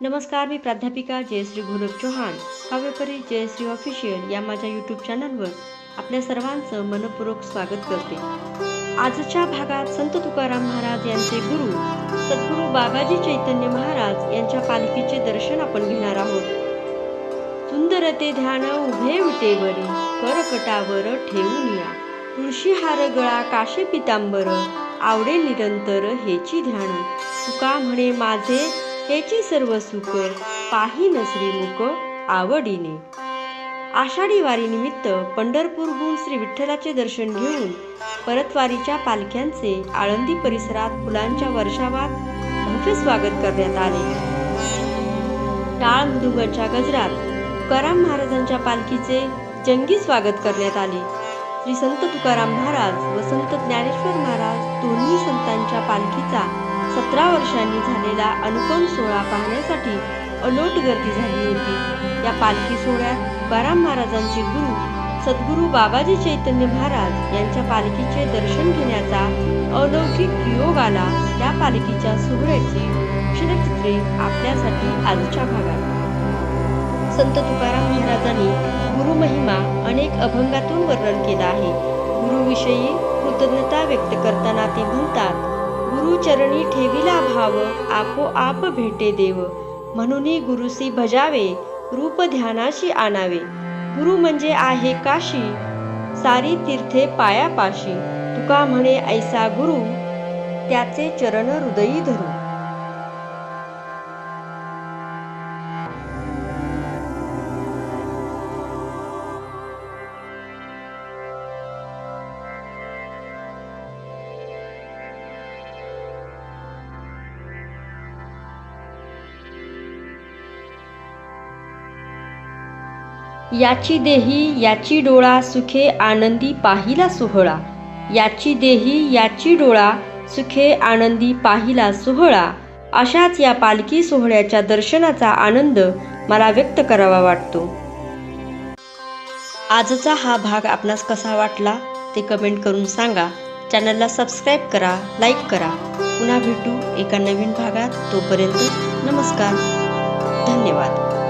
नमस्कार मी प्राध्यापिका जयश्री गुरव चौहान. काव्यपरी जयश्री ऑफिशियल या माझ्या यूट्यूब चॅनलवर आपल्या सर्वांचं मनपूर्वक स्वागत करते. आजच्या भागात संत तुकाराम महाराज यांचे गुरु सद्गुरू बाबाजी चैतन्य महाराज यांच्या पालखीचे दर्शन आपण घेणार आहोत. सुंदर ते ध्यान उभे विटेवरी करकटावर ठेवून या. तुळशी हार गळा काशे पितांबर आवडे निरंतर हेची ध्यान. तुका म्हणे माझे त्याची सर्व सुख पाही नसरी मुख आवडीने. आषाढी वारीनिमित्त पंढरपूरहून श्री विठ्ठलाचे दर्शन घेऊन परतवारीच्या पालख्यांचे आळंदी परिसरात फुलांच्या वर्षावात भव्य स्वागत करण्यात आले. टाळ मृदुंगाच्या गजरात तुकाराम महाराजांच्या पालखीचे जंगी स्वागत करण्यात आले. श्री संत तुकाराम महाराज व संत ज्ञानेश्वर महाराज दोन्ही संतांच्या पालखीचा सतरा वर्षांनी झालेला अनुपम सोहळा पाहण्यासाठी अलोट गर्दी झाली होती. या पालखी सोहळ्यात बाराम महाराजांचे गुरु सद्गुरू बाबाजी चैतन्य महाराज यांच्या पालखीचे दर्शन घेण्याचा अलौकिक योग आला. त्या पालखीच्या सोहळ्याची क्षणचित्रे आपल्यासाठी आजच्या भागात. संत तुकाराम महाराजांनी गुरुमहिमा अनेक अभंगातून वर्णन केला आहे. गुरुविषयी कृतज्ञता व्यक्त करताना ते म्हणतात गुरुचरणी ठेविला भाव आपोआप भेटे देव. म्हणून गुरुसी भजावे रूप ध्यानाशी आणावे. गुरु म्हणजे आहे काशी सारी तीर्थे पायापाशी. तुका म्हणे ऐसा गुरु त्याचे चरण हृदयी धरू. याची देही याची डोळा सुखे आनंदी पाहिला सोहळा. याची देही याची डोळा सुखे आनंदी पाहिला सोहळा. अशाच या पालखी सोहळ्याच्या दर्शनाचा आनंद मला व्यक्त करावा वाटतो. आजचा हा भाग आपणास कसा वाटला ते कमेंट करून सांगा. चॅनलला सबस्क्राईब करा लाईक करा. पुन्हा भेटू एका नवीन भागात. तोपर्यंत नमस्कार. धन्यवाद.